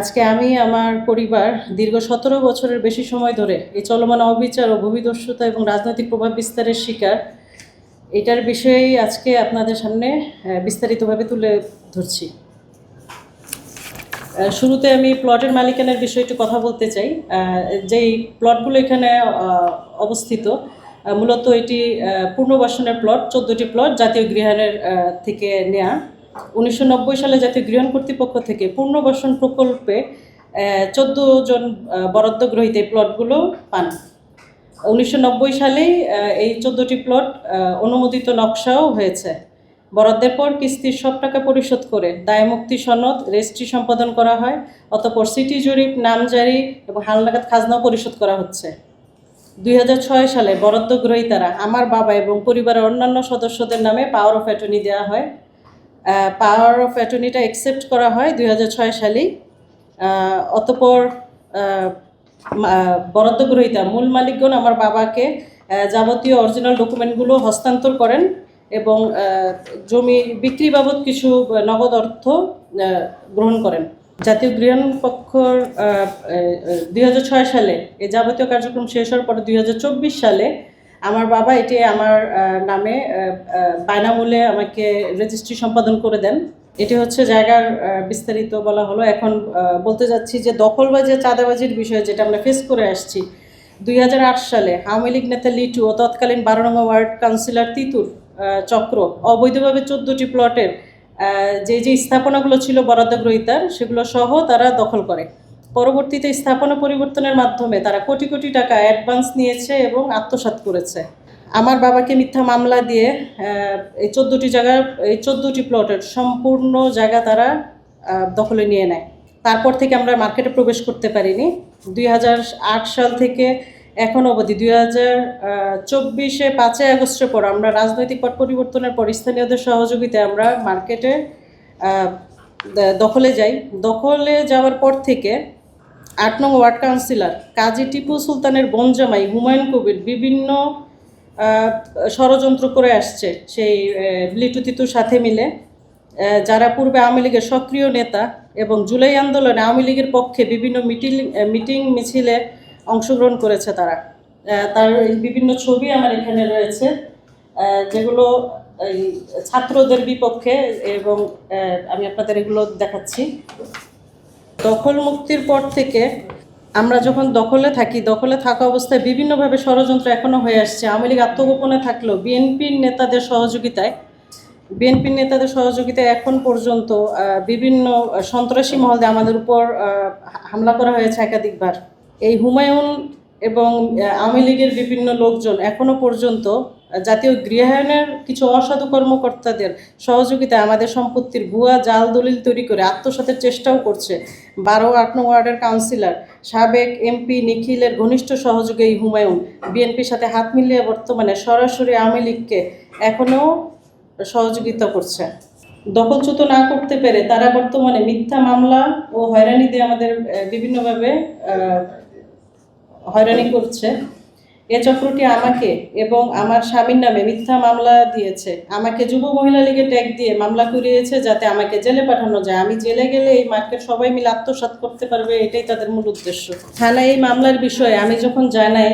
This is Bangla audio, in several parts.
আজকে আমি আমার পরিবার দীর্ঘ সতেরো বছরের বেশি সময় ধরে এই চলমান অবিচার ও ভূমিদস্যুতা এবং রাজনৈতিক প্রভাব বিস্তারের শিকার, এটার বিষয়েই আজকে আপনাদের সামনে বিস্তারিতভাবে তুলে ধরছি। শুরুতে আমি প্লটের মালিকানার বিষয়ে একটু কথা বলতে চাই। যেই প্লটগুলো এখানে অবস্থিত মূলত এটি পূর্ণবাসনের প্লট, চোদ্দোটি প্লট জাতীয় গৃহায়নের থেকে নেয়া। উনিশশো নব্বই সালে জাতীয় গৃহণ কর্তৃপক্ষ থেকে পুনর্বাসন প্রকল্পে চোদ্দ জন বরাদ্দ গ্রহীত এই প্লটগুলো পান। উনিশশো সালেই এই চোদ্দোটি প্লট অনুমোদিত নকশাও হয়েছে। বরাদ্দের পর কিস্তির সব টাকা পরিশোধ করে দায়মুক্তি সনদ, রেজিস্ট্রি সম্পাদন করা হয়, অতপর সিটি জরিপ, নামজারি এবং হালনাগাদ খাজনাও পরিশোধ করা হচ্ছে। দুই হাজার ছয় সালে বরাদ্দ গ্রহীতারা আমার বাবা এবং পরিবারের অন্যান্য সদস্যদের নামে পাওয়ার অফ অ্যাটর্নি দেওয়া হয়। পাওয়ার অফ অ্যাটর্নিটা অ্যাকসেপ্ট করা হয় দুই হাজার ছয় সালেই। অতপর আহ, মা- বরাদ্দ গ্রহীতা মূল মালিকগণ আমার বাবাকে যাবতীয় অরিজিনাল ডকুমেন্টগুলো হস্তান্তর করেন এবং জমি বিক্রি বাবদ কিছু নগদ অর্থ গ্রহণ করেন। জাতীয় গৃহণ পক্ষর দুই সালে এই যাবতীয় কার্যক্রম শেষ হওয়ার পরে দুই হাজার চব্বিশ সালে আমার বাবা এটি আমার নামে বায়নামূল্যে আমাকে রেজিস্ট্রি সম্পাদন করে দেন। এটি হচ্ছে জায়গার বিস্তারিত বলা হলো। এখন বলতে যাচ্ছি যে দখলবাজি চাঁদাবাজির বিষয়ে যেটা আমরা ফেস করে আসছি, দুই হাজার আট সালে আওয়ামী লীগ নেতা লিটু ও তৎকালীন বারো নম্বর ওয়ার্ড কাউন্সিলর তিতুর চক্র অবৈধভাবে চোদ্দোটি প্লটের যে যে স্থাপনাগুলো ছিল বরাদ্দ গ্রহীতার সেগুলো সহ তারা দখল করে। পরবর্তীতে স্থাপনা পরিবর্তনের মাধ্যমে তারা কোটি কোটি টাকা অ্যাডভান্স নিয়েছে এবং আত্মসাৎ করেছে। আমার বাবাকে মিথ্যা মামলা দিয়ে এই চোদ্দোটি জায়গা, এই চোদ্দোটি প্লটের সম্পূর্ণ জায়গা তারা দখলে নিয়ে নেয়। তারপর থেকে আমরা মার্কেটে প্রবেশ করতে পারিনি। দুই হাজার আট সাল থেকে এখন অবধি, দুই হাজার চব্বিশে পাঁচই আগস্টের পর আমরা রাজনৈতিক পট পরিবর্তনের পর স্থানীয়দের সহযোগিতায় আমরা মার্কেটে দখলে যাই। দখলে যাওয়ার পর থেকে আট নং ওয়ার্ড কাউন্সিলর, কাজী টিপু সুলতানের বনজামাই হুমায়ুন কবির বিভিন্ন ষড়যন্ত্র করে আসছে সেই লিটু তিতুর সাথে মিলে। যারা পূর্বে আওয়ামী লীগের সক্রিয় নেতা এবং জুলাই আন্দোলনে আওয়ামী লীগের পক্ষে বিভিন্ন মিটিং মিটিং মিছিলে অংশগ্রহণ করেছে তারা। তার বিভিন্ন ছবি আমার এখানে রয়েছে যেগুলো ছাত্রদের বিপক্ষে এবং আমি আপনাদের এগুলো দেখাচ্ছি। দখল মুক্তির পর থেকে আমরা যখন দখলে থাকি, দখলে থাকা অবস্থায় বিভিন্নভাবে ষড়যন্ত্র এখনও হয়ে আসছে। আওয়ামী লীগ আত্মগোপনে থাকলেও বিএনপির নেতাদের সহযোগিতায়, বিএনপির নেতাদের সহযোগিতায় এখন পর্যন্ত বিভিন্ন সন্ত্রাসী মহলে আমাদের উপর হামলা করা হয়েছে একাধিকবার। এই হুমায়ুন এবং আওয়ামী লীগের বিভিন্ন লোকজন এখনও পর্যন্ত জাতীয় গৃহায়নের কিছু অসাধু কর্মকর্তাদের সহযোগিতায় আমাদের সম্পত্তির ভুয়া জাল দলিল তৈরি করে আত্মসাতের চেষ্টাও করছে। বারো আট নং ওয়ার্ডের কাউন্সিলর, সাবেক এমপি নিখিলের ঘনিষ্ঠ সহযোগী হুমায়ুন। বিএনপির সাথে হাত মিলিয়ে বর্তমানে সরাসরি আওয়ামী লীগকে এখনও সহযোগিতা করছে। দখলচ্যুত না করতে পেরে তারা বর্তমানে মিথ্যা মামলা ও হয়রানি দিয়ে আমাদের বিভিন্নভাবে হয়রানি করছে। এ চক্রটি আমাকে এবং আমার স্বামীর নামে মিথ্যা মামলা দিয়েছে। আমাকে যুব মহিলা লীগে ট্যাগ দিয়ে মামলা করিয়েছে যাতে আমাকে জেলে পাঠানো যায়। আমি জেলে গেলে এই মার্কেট সবাই মিলে আত্মসাৎ করতে পারবে, এটাই তাদের মূল উদ্দেশ্য। থানায় এই মামলার বিষয়ে আমি যখন জানাই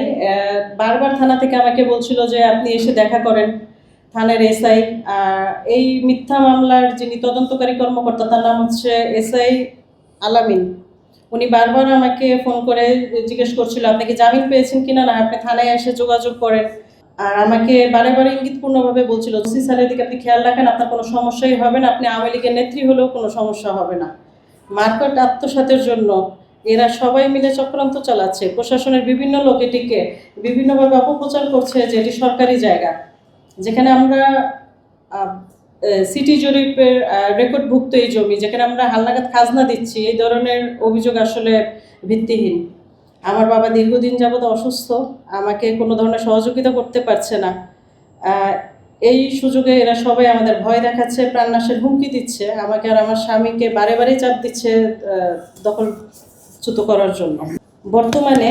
বারবার থানা থেকে আমাকে বলছিল যে আপনি এসে দেখা করেন থানার এসআই। এই মিথ্যা মামলার যিনি তদন্তকারী কর্মকর্তা, তার নাম হচ্ছে এসআই আলামিন। উনি বারবার আমাকে ফোন করে জিজ্ঞেস করছিল, আপনি কি জামিন পেয়েছেন কিনা না? আপনি থানায় এসে যোগাযোগ করেন। আর আমাকে বারে বারে ইঙ্গিতপূর্ণভাবে বলছিল, ওসি স্যারের দিকে আপনি খেয়াল রাখেন, আপনার কোনো সমস্যাই হবে না। আপনি আওয়ামী লীগের নেত্রী হলেও কোনো সমস্যা হবে না। মার্কেট আত্মসাতের জন্য এরা সবাই মিলে চক্রান্ত চালাচ্ছে। প্রশাসনের বিভিন্ন লোক এটিকে বিভিন্নভাবে অপপ্রচার করছে যে এটি সরকারি জায়গা। যেখানে আমরা সিটি জরিপের রেকর্ডভুক্ত এই জমি যেখানে আমরা হালনাগাদ খাজনা দিচ্ছি, এই ধরনের অভিযোগ আসলে ভিত্তিহীন। আমার বাবা দীর্ঘদিন যাবৎ অসুস্থ, আমাকে কোনো ধরনের সহযোগিতা করতে পারছে না। এই সুযোগে এরা সবাই আমাদের ভয় দেখাচ্ছে, প্রাণনাশের হুমকি দিচ্ছে, আমাকে আর আমার স্বামীকে বারে বারে চাপ দিচ্ছে দখলচ্যুত করার জন্য। বর্তমানে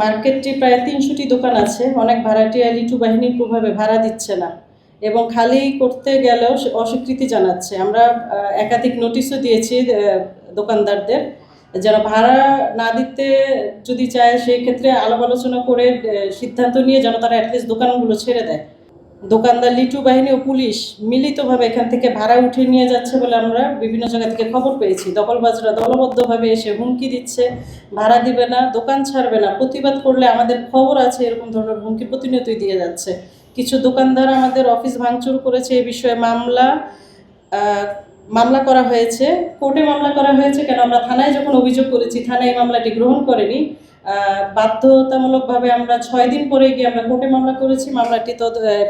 মার্কেটটি প্রায় তিনশোটি দোকান আছে, অনেক ভাড়াটিয়া লিটু বাহিনীর প্রভাবে ভাড়া দিচ্ছে না। এবং খালি করতে গেলেও অস্বীকৃতি জানাচ্ছে। আমরা একাধিক নোটিশও দিয়েছি দোকানদারদের। যেন ভাড়া না দিতে যদি চায়, সেই ক্ষেত্রে আলাপ আলোচনা করে সিদ্ধান্ত নিয়ে যেন তারা অ্যাটলিস্ট দোকানগুলো ছেড়ে দেয়। দোকানদার, লিটু বাহিনী ও পুলিশ মিলিতভাবে এখান থেকে ভাড়া উঠে নিয়ে যাচ্ছে বলে আমরা বিভিন্ন জায়গা থেকে খবর পেয়েছি। দখলবাজরা দলবদ্ধভাবে এসে হুমকি দিচ্ছে, ভাড়া দিবে না, দোকান ছাড়বে না, প্রতিবাদ করলে আমাদের খবর আছে, এরকম ধরনের হুমকি প্রতিনিয়তই দিয়ে যাচ্ছে। কিছু দোকানদার আমাদের অফিস ভাঙচুর করেছে এ বিষয়ে মামলা মামলা করা হয়েছে। কোর্টে মামলা করা হয়েছে কেন? আমরা থানায় যখন অভিযোগ করেছি, থানায় মামলাটি গ্রহণ করেনি। বাধ্যতামূলকভাবে আমরা ছয় দিন পরে গিয়ে আমরা কোর্টে মামলা করেছি। মামলাটি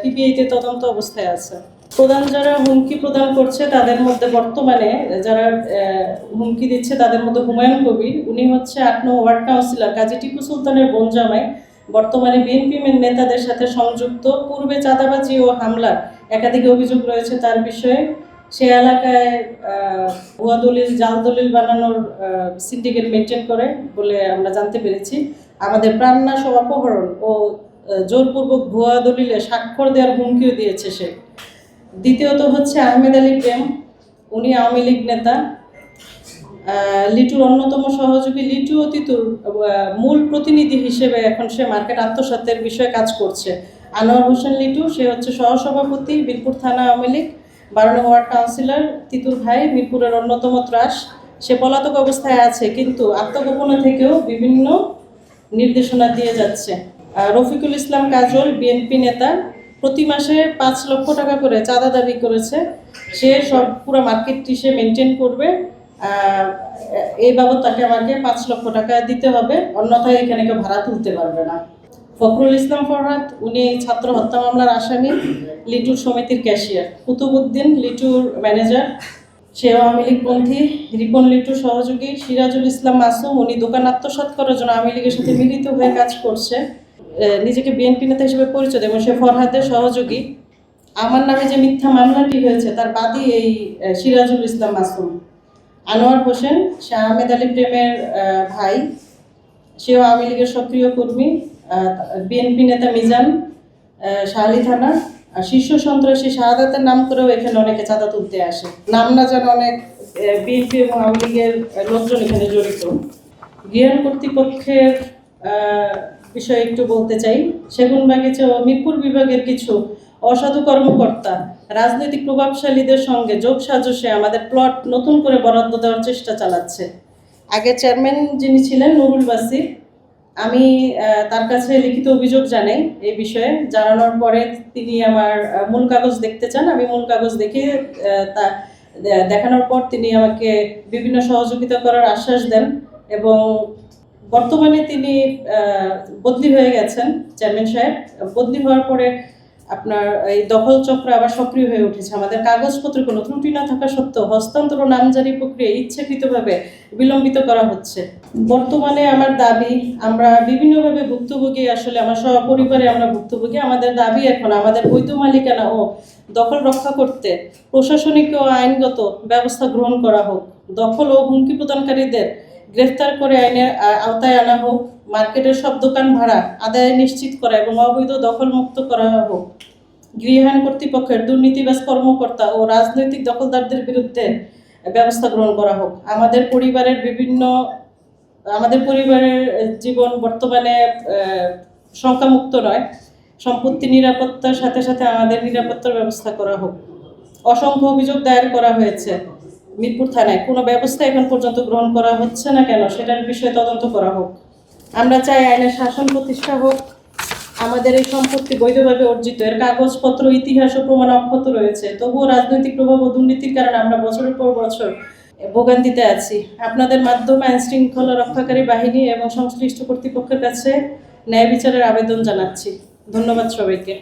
পিবিআইতে তদন্ত অবস্থায় আছে। প্রধান যারা হুমকি প্রদান করছে তাদের মধ্যে বর্তমানে যারা হুমকি দিচ্ছে তাদের মধ্যে হুমায়ুন কবির। উনি হচ্ছে আট নং ওয়ার্ড কাউন্সিলর কাজী টিপু সুলতানের বোন জামাই। বর্তমানে বিএনপি নেতাদের সাথে সংযুক্ত, পূর্বে চাঁদাবাজি ও হামলার একাধিক অভিযোগ রয়েছে তার বিষয়ে। সে এলাকায় ভুয়া দলিল, জাল দলিল বানানোর সিন্ডিকেট মেনটেন করে বলে আমরা জানতে পেরেছি। আমাদের প্রাণনাশ ও অপহরণ ও জোরপূর্বক ভুয়া দলিলে স্বাক্ষর দেওয়ার হুমকিও দিয়েছে সে। দ্বিতীয়ত হচ্ছে আহমেদ আলী প্রেম। উনি আওয়ামী লীগ নেতা। লিটুর অন্যতম সহযোগী লিটু ও তিতুর আহ, মূল প্রতিনিধি হিসেবে এখন সে মার্কেট আত্মসাতের বিষয়ে কাজ করছে। আনোয়ার হোসেন লিটু সে হচ্ছে সহসভাপতি মিরপুর থানা আওয়ামী লীগ বারো নং ওয়ার্ড কাউন্সিলর তিতুর ভাই মিরপুরের অন্যতম ত্রাস। সে পলাতক অবস্থায় আছে কিন্তু আত্মগোপনে থেকেও বিভিন্ন নির্দেশনা দিয়ে যাচ্ছে। রফিকুল ইসলাম কাজল বিএনপি নেতা প্রতি মাসে পাঁচ লক্ষ টাকা করে চাঁদা দাবি করেছে। সে সব পুরো মার্কেটটি সে মেনটেন করবে। এই বাবদ তাকে আমাকে পাঁচ লক্ষ টাকা দিতে হবে, অন্যথায় এখানে কেউ ভাড়া তুলতে পারবে না। ফখরুল ইসলাম ফরহাদ, উনি ছাত্র হত্যা মামলার আসামি, লিটুর সমিতির ক্যাশিয়ার। কুতুবুদ্দিন লিটুর ম্যানেজার সে আওয়ামী লীগপন্থী রিপন লিটুর সহযোগী, সিরাজুল ইসলাম মাসুম, উনি দোকান আত্মসাৎ করার জন্য আওয়ামী লীগের সাথে মিলিত হয়ে কাজ করছে। নিজেকে বিএনপি নেতা হিসেবে পরিচয় এবং সে ফরহাদের সহযোগী। আমার নামে যে মিথ্যা মামলাটি হয়েছে, তার বাদী এই সিরাজুল ইসলাম মাসুম। আনোয়ার হোসেন, সে আহমেদ আলী প্রেমের ভাই। সেও আওয়ামী লীগের সক্রিয় কর্মী বিএনপি নেতা মিজান শাহালি থানা। আর শীর্ষ সন্ত্রাসী শাহাদাতের নাম করেও এখানে অনেকে চাঁদা তুলতে আসে। নাম না যেন অনেক বিএনপি এবং আওয়ামী লীগের লোকজন এখানে জড়িত। গৃহায়ণ কর্তৃপক্ষের বিষয়ে একটু বলতে চাই। সেগুন বাগিচা ও মিরপুর বিভাগের কিছু অসাধু কর্মকর্তা, রাজনৈতিক প্রভাবশালীদের সঙ্গে যোগ সাজসে আমাদের প্লট নতুন করে বরাদ্দ দেওয়ার চেষ্টা চালাচ্ছে। আগে চেয়ারম্যান যিনি ছিলেন, নুরুল বাসির, আমি তার কাছে লিখিত অভিযোগ জানাই এই বিষয়ে। জানানোর পরে তিনি আমার মূল কাগজ দেখতে চান। আমি মূল কাগজ দেখে তা দেখানোর পর তিনি আমাকে বিভিন্ন সহযোগিতা করার আশ্বাস দেন এবং বর্তমানে তিনি বদলি হয়ে গেছেন চেয়ারম্যান সাহেব। বদলি হওয়ার পরে আপনার এই দখল চক্র আবার সক্রিয় হয়ে উঠেছে। আমাদের কাগজপত্রে কোনো ত্রুটি না থাকা সত্ত্বেও হস্তান্তর ও নামজারি প্রক্রিয়া ইচ্ছাকৃতভাবে বিলম্বিত করা হচ্ছে। বর্তমানে আমার দাবি, আমরা বিভিন্নভাবে ভুক্তভোগী, আসলে আমার সপরিবারে আমরা ভুক্তভোগী। আমাদের দাবি এখন আমাদের বৈধ মালিকানা ও দখল রক্ষা করতে প্রশাসনিক ও আইনগত ব্যবস্থা গ্রহণ করা হোক। দখল ও হুমকি প্রদানকারীদের গ্রেফতার করে আইনের আওতায় আনা হোক, মার্কেটের সব দোকান ভাড়া আদায় নিশ্চিত করা এবং অবৈধ দখল মুক্ত করা হোক। গৃহায়ণ কর্তৃপক্ষের দুর্নীতিবাজ কর্মকর্তা ও রাজনৈতিক দখলদারদের বিরুদ্ধে ব্যবস্থা গ্রহণ করা হোক। আমাদের পরিবারের বিভিন্ন, আমাদের পরিবারের জীবন বর্তমানে শঙ্কামুক্ত নয়। সম্পত্তি নিরাপত্তার সাথে সাথে আমাদের নিরাপত্তার ব্যবস্থা করা হোক। অসংখ্য অভিযোগ দায়ের করা হয়েছে। মিরপুর থানায়। কোনো ব্যবস্থা এখন পর্যন্ত গ্রহণ করা হচ্ছে না কেন? সেটার বিষয়ে তদন্ত করা হোক। আমরা চাই আইনের শাসন প্রতিষ্ঠা হোক। আমাদের এই সম্পত্তি বৈধভাবে অর্জিত। এর কাগজপত্র, ইতিহাস ও প্রমাণ অক্ষত রয়েছে। তবুও রাজনৈতিক প্রভাব ও দুর্নীতির কারণে আমরা বছরের পর বছর ভোগান্তিতে আছি। আপনাদের মাধ্যমে আইন শৃঙ্খলা রক্ষাকারী বাহিনী এবং সংশ্লিষ্ট কর্তৃপক্ষের কাছে ন্যায় বিচারের আবেদন জানাচ্ছি। ধন্যবাদ সবাইকে।